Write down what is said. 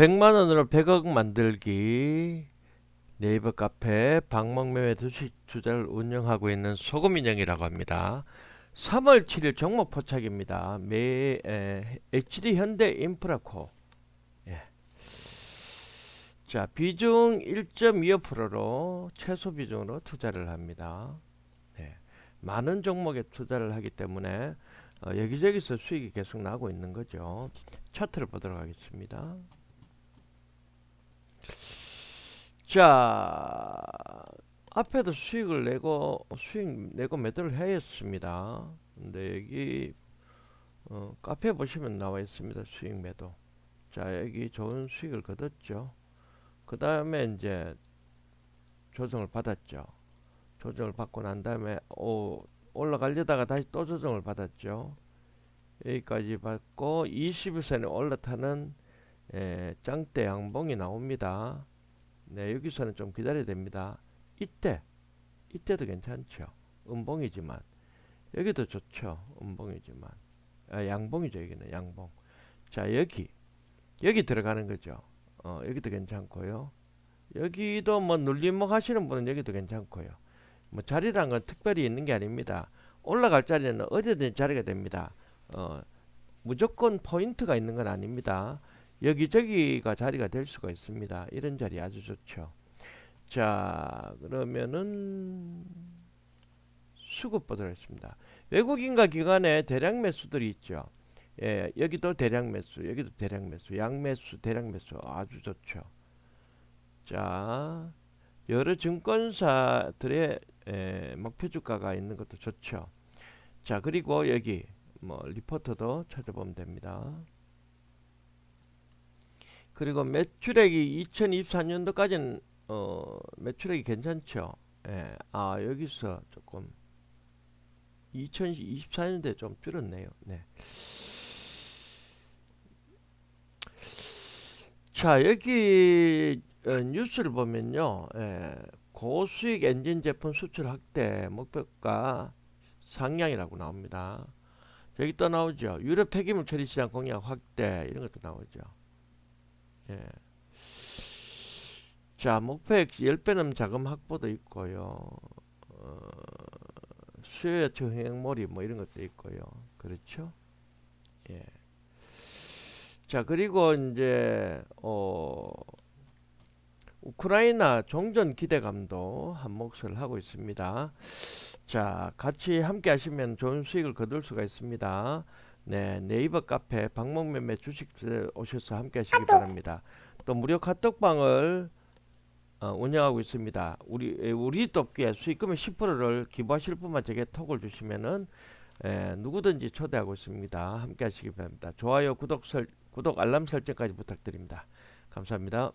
100만 원으로 100억 만들기 네이버 카페 방목매매 주식 투자를 운영하고 있는 소금인형이라고 합니다. 3월 7일 종목 포착입니다. 매 에, HD 현대 인프라코. 예. 자 비중 1.25%로 최소 비중으로 투자를 합니다. 네. 많은 종목에 투자를 하기 때문에 어, 여기저기서 수익이 계속 나고 있는 거죠. 차트를 보도록 하겠습니다. 자, 앞에도 수익을 내고 수익 내고 매도를 했습니다. 근데 여기 어, 카페 보시면 나와 있습니다. 수익 매도. 자, 여기 좋은 수익을 거뒀죠. 그 다음에 이제 조정을 받았죠. 조정을 받고 난 다음에 오, 올라가려다가 다시 또 조정을 받았죠. 여기까지 받고 21선에 올라타는 에, 짱대 양봉이 나옵니다. 네, 여기서는 좀 기다려야 됩니다. 이때, 이때도 괜찮죠. 음봉이지만 여기도 좋죠. 음봉이지만 아, 양봉이죠. 여기는 양봉. 자, 여기 여기 들어가는 거죠. 어, 여기도 괜찮고요. 여기도 뭐 눌림목 하시는 분은 여기도 괜찮고요. 뭐 자리란 건 특별히 있는 게 아닙니다. 올라갈 자리는 어디든 자리가 됩니다. 어, 무조건 포인트가 있는 건 아닙니다. 여기저기가 자리가 될 수가 있습니다. 이런 자리 아주 좋죠. 자, 그러면은 수급 보도록 하겠습니다. 외국인과 기관의 대량 매수들이 있죠. 예, 여기도 대량 매수, 여기도 대량 매수, 양매수, 대량 매수 아주 좋죠. 자, 여러 증권사들의 에, 목표 주가가 있는 것도 좋죠. 자, 그리고 여기 뭐 리포터도 찾아보면 됩니다. 그리고 매출액이 2024년도까지는 어, 매출액이 괜찮죠. 예, 아 여기서 조금 2024년도에 좀 줄었네요. 네. 자 여기 어, 뉴스를 보면요, 예, 고수익 엔진 제품 수출 확대 목표가 상향이라고 나옵니다. 여기 또 나오죠. 유럽 폐기물 처리 시장 공약 확대 이런 것도 나오죠. 예. 자, 목표액 10배 는 자금 확보도 있고요. 어, 수요 요청 행몰이 뭐 이런 것도 있고요. 그렇죠? 예. 자, 그리고 이제 어 우크라이나 종전 기대감도 한 몫을 하고 있습니다. 자, 같이 함께 하시면 좋은 수익을 거둘 수가 있습니다. 네, 네이버 카페 방목매매 주식 오셔서 함께 하시기 바랍니다. 또 무료 카톡방을 어, 운영하고 있습니다. 우리 에, 우리 돕기에 수익금의 10%를 기부하실 분만 제게 톡을 주시면은 에, 누구든지 초대하고 있습니다. 함께 하시기 바랍니다. 좋아요, 구독 설 구독 알람 설정까지 부탁드립니다. 감사합니다.